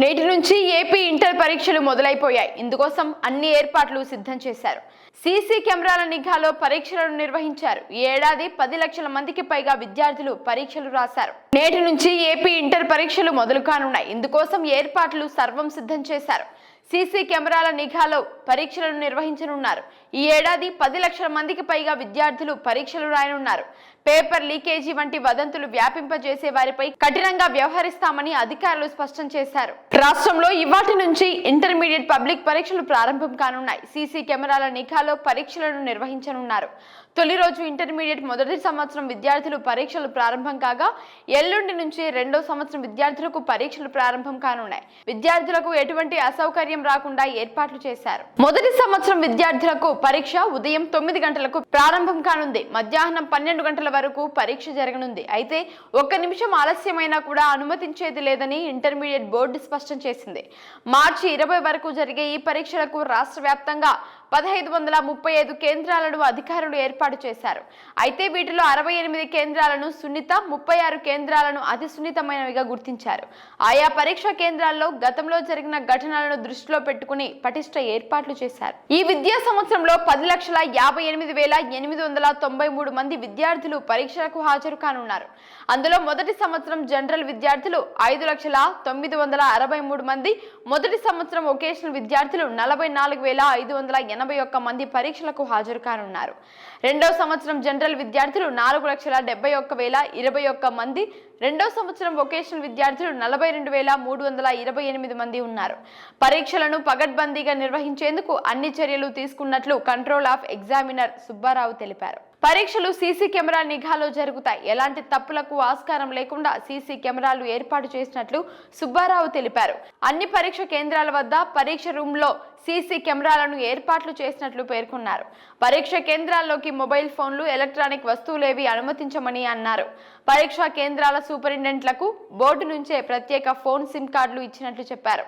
నేటి నుంచి AP inter పరీక్షలు మొదలైపోయాయి. ఇందుకోసం అన్ని ఏర్పాట్లు సిద్ధం చేశారు. సీసీ కెమెరాల నిఘాలో పరీక్షలను నిర్వహించారు. ఈ ఏడాది పది లక్షల మందికి పైగా విద్యార్థులు పరీక్షలు రాశారు. నేటి నుంచి ఏపీ ఇంటర్ పరీక్షలు మొదలు కానున్నాయి. ఇందుకోసం ఏర్పాట్లు సర్వం సిద్ధం చేశారు. సీసీ కెమెరాల నిఘాలో పరీక్షలను నిర్వహించనున్నారు. ఈ ఏడాది పది లక్షల మందికి పైగా విద్యార్థులు పరీక్షలు రాయనున్నారు. పేపర్ లీకేజీ వంటి వదంతులు వ్యాపింపజేసే వారిపై కఠినంగా వ్యవహరిస్తామని అధికారులు స్పష్టం చేశారు. రాష్ట్రంలో ఇవాటి నుంచి ఇంటర్మీడియట్ పబ్లిక్ పరీక్షలు ప్రారంభం కానున్నాయి. సీసీ కెమెరాల నిఘాలో పరీక్షలను నిర్వహించనున్నారు. తొలి రోజు ఇంటర్మీడియట్ మొదటి సంవత్సరం విద్యార్థులు పరీక్షలు ప్రారంభం కాగా ఎల్లుండి నుంచి రెండో సంవత్సరం విద్యార్థులకు పరీక్షలు ప్రారంభం కానున్నాయి. విద్యార్థులకు ఎటువంటి అసౌకర్యం రాకుండా ఏర్పాట్లు చేశారు. మొదటి సంవత్సరం విద్యార్థులకు పరీక్ష ఉదయం తొమ్మిది గంటలకు ప్రారంభం కానుంది. మధ్యాహ్నం పన్నెండు గంటల వరకు పరీక్ష జరగనుంది. అయితే ఒక్క నిమిషం ఆలస్యమైనా కూడా అనుమతించేది లేదని ఇంటర్మీడియట్ బోర్డు స్పష్టం చేసింది. మార్చి ఇరవై వరకు జరిగే ఈ పరీక్షలకు రాష్ట్ర వ్యాప్తంగా పదహైదు వందల ముప్పై ఐదు కేంద్రాలను అధికారులు ఏర్పాటు చేశారు. అయితే వీటిలో అరవై ఎనిమిది కేంద్రాలను సున్నిత ముప్పై ఆరు కేంద్రాలను అతి సున్నితమైనవిగా గుర్తించారు. ఆయా పరీక్ష కేంద్రాల్లో గతంలో జరిగిన ఘటనలను దృష్టిలో పెట్టుకుని పటిష్ట ఏర్పాట్లు చేశారు. ఈ విద్యా సంవత్సరంలో పది లక్షల యాభై ఎనిమిది వేల ఎనిమిది వందల తొంభై మూడు మంది విద్యార్థులు పరీక్షలకు హాజరు కానున్నారు. అందులో మొదటి సంవత్సరం జనరల్ విద్యార్థులు ఐదు లక్షల తొమ్మిది వందల అరవై మూడు మంది మొదటి సంవత్సరం వొకేషనల్ విద్యార్థులు నలభై నాలుగు వేల ఐదు వందల ఎనభై ఒక్క మంది పరీక్షలకు హాజరు కానున్నారు. రెండో సంవత్సరం జనరల్ విద్యార్థులు నాలుగు లక్షల డెబ్బై ఒక్క వేల ఇరవై ఒక్క మంది రెండో సంవత్సరం వొకేషనల్ విద్యార్థులు నలభై రెండు వేల మూడు వందల ఇరవై ఎనిమిది మంది ఉన్నారు. పరీక్షలను పగడ్బందీగా నిర్వహించేందుకు అన్ని చర్యలు తీసుకున్నట్లు కంట్రోల్ ఆఫ్ ఎగ్జామినర్ సుబ్బారావు తెలిపారు. పరీక్షలు సీసీ కెమెరా నిఘాలో జరుగుతాయి. ఎలాంటి తప్పులకు ఆస్కారం లేకుండా సీసీ కెమెరాలు ఏర్పాటు చేసినట్లు సుబ్బారావు తెలిపారు. అన్ని పరీక్ష కేంద్రాల వద్ద పరీక్ష రూమ్లో సీసీ కెమెరాలను ఏర్పాట్లు చేసినట్లు పేర్కొన్నారు. పరీక్ష కేంద్రాల్లోకి మొబైల్ ఫోన్లు ఎలక్ట్రానిక్ వస్తువులేవి అనుమతించమని అన్నారు. పరీక్షా కేంద్రాల సూపరింటెండెంట్లకు బోర్డు నుంచే ప్రత్యేక ఫోన్ సిమ్ కార్డులు ఇచ్చినట్లు చెప్పారు.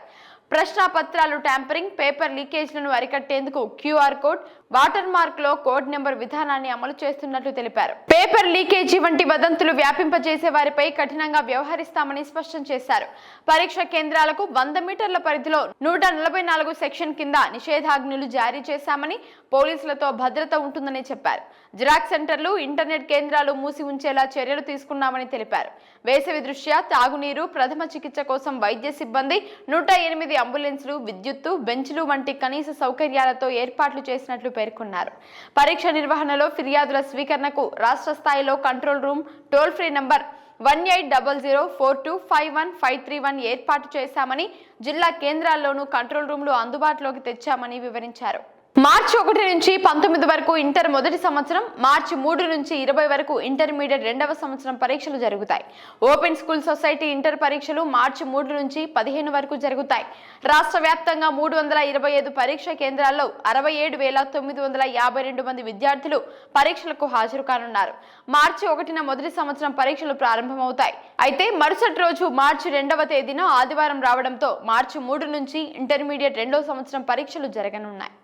ప్రశ్నాపత్రాలు ట్యాంపరింగ్ పేపర్ లీకేజ్లను అరికట్టేందుకు క్యూఆర్ కోడ్ వాటర్ మార్క్లో కోడ్ నెంబర్ విధానాన్ని అమలు చేస్తున్నట్లు తెలిపారు. పేపర్ లీకేజీ వంటి వదంతులు వ్యాపింపజేసే వారిపై కఠినంగా వ్యవహరిస్తామని స్పష్టం చేశారు. పరీక్ష కేంద్రాలకు వంద మీటర్ల పరిధిలో నూట నలభై నాలుగు సెక్షన్ కింద నిషేధాజ్ఞలు జారీ చేశామని పోలీసులతో భద్రత ఉంటుందని చెప్పారు. జిరాక్స్ సెంటర్లు ఇంటర్నెట్ కేంద్రాలు మూసి ఉంచేలా చర్యలు తీసుకున్నామని తెలిపారు. వేసవి దృష్ట్యా తాగునీరు ప్రథమ చికిత్స కోసం వైద్య సిబ్బంది నూట ఎనిమిది అంబులెన్సులు విద్యుత్తు బెంచ్లు వంటి కనీస సౌకర్యాలతో ఏర్పాట్లు చేసినట్లు పేర్కొన్నారు. పరీక్ష నిర్వహణలో ఫిర్యాదుల స్వీకరణకు రాష్ట్ర స్థాయిలో control room toll free number one eight double zero four two five one five three one ఏర్పాటు చేశామని జిల్లా కేంద్రాల్లోనూ కంట్రోల్ రూమ్లు అందుబాటులోకి తెచ్చామని వివరించారు. మార్చి ఒకటి నుంచి పంతొమ్మిది వరకు ఇంటర్ మొదటి సంవత్సరం మార్చి మూడు నుంచి ఇరవై వరకు ఇంటర్మీడియట్ రెండవ సంవత్సరం పరీక్షలు జరుగుతాయి. ఓపెన్ స్కూల్ సొసైటీ ఇంటర్ పరీక్షలు మార్చి మూడు నుంచి పదిహేను వరకు జరుగుతాయి. రాష్ట్ర వ్యాప్తంగా మూడు వందల ఇరవై ఐదు పరీక్ష కేంద్రాల్లో అరవై ఏడు వేల తొమ్మిది వందల యాభై రెండు మంది విద్యార్థులు పరీక్షలకు హాజరు కానున్నారు. మార్చి ఒకటిన మొదటి సంవత్సరం పరీక్షలు ప్రారంభమవుతాయి. అయితే మరుసటి రోజు మార్చి రెండవ తేదీన ఆదివారం రావడంతో మార్చి మూడు నుంచి ఇంటర్మీడియట్ రెండవ సంవత్సరం పరీక్షలు జరగనున్నాయి.